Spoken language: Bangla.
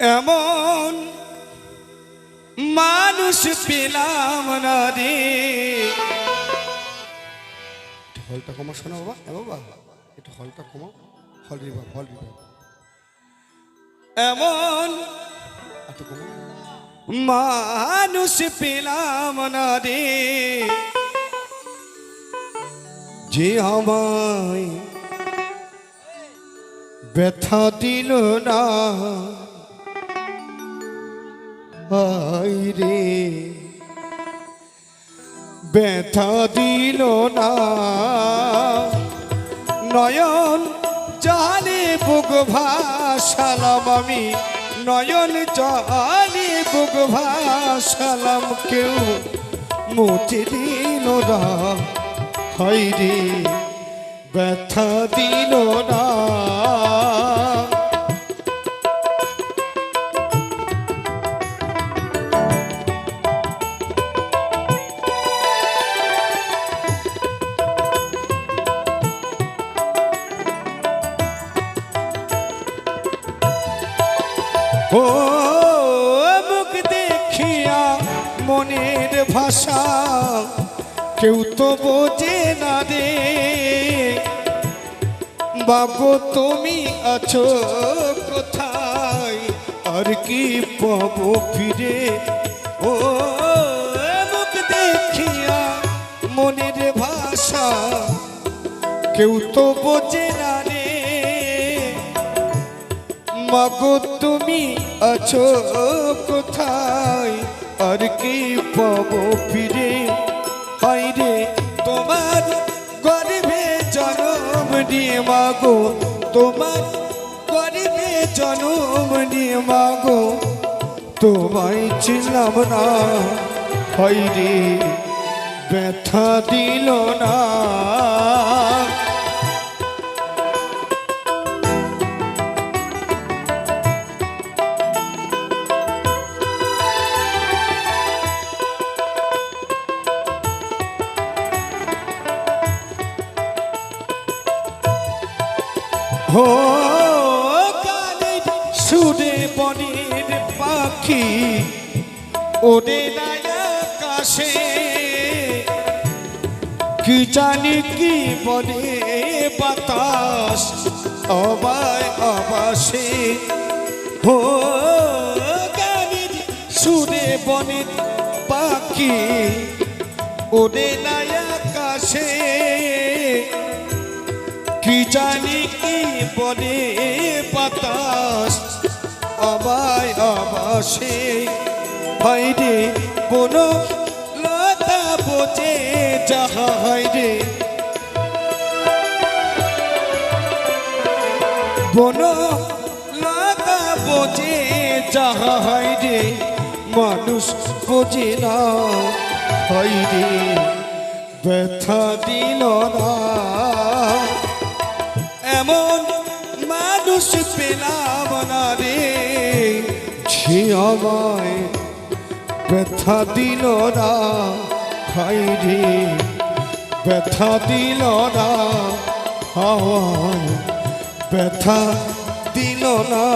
এমন মানুষ পেলাম না রে। হলটা কমা শোনা বাবা। এ বাবা, একটু হলটা কমাও। হল রিভাব হল রিভাব এমন মানুষ পেলাম না রে। যে আমায় ব্যথা দিল না। রে। ব্যথা দিল না। নয়ন জালে বুক ভাসালাম আমি। নয়ন জালে বুক ভাসালাম কেউ মুছে দিল না। হাই রে, ব্যথা দিল না। ও মুখ দেখিয়া মনের ভাষা কেউ তো বোঝে না রে। বাবু, তুমি আছো কোথায়? আর কি পাবো ফিরে? ও, মুখ দেখিয়া মনের ভাষা কেউ তো বোঝে না রে। মাগো, তুমি আছো কোথায়? আর কি পাবো ফিরে? রে তোমার গর্ভে জন্ম নিয়ে মাগো, তোমার গর্ভে জনম নিয়ে মাগো। তোমায় ছিলাম না রে ব্যথা দিল না। হো কালের সুরে বনের পাখি নাই আকাশে। কি জানি কি বলে বাতাস, অবায় অবাসে। হো কালের সুরে বনের পাখি ওরে নাই কি বলে বাতাস। আমায় আবাসে হাইরে কোন লতা বোঝে যাহা হাইরে বন লতা বোঝে যাহা হাইরে মানুষ বোঝে না হাইরে ব্যথা দিল না। এমন মানুষ পেলাম না রে আমায় ব্যথা দিল না খাই রে, ব্যথা দিল না, হাওয়ায় ব্যথা দিল না।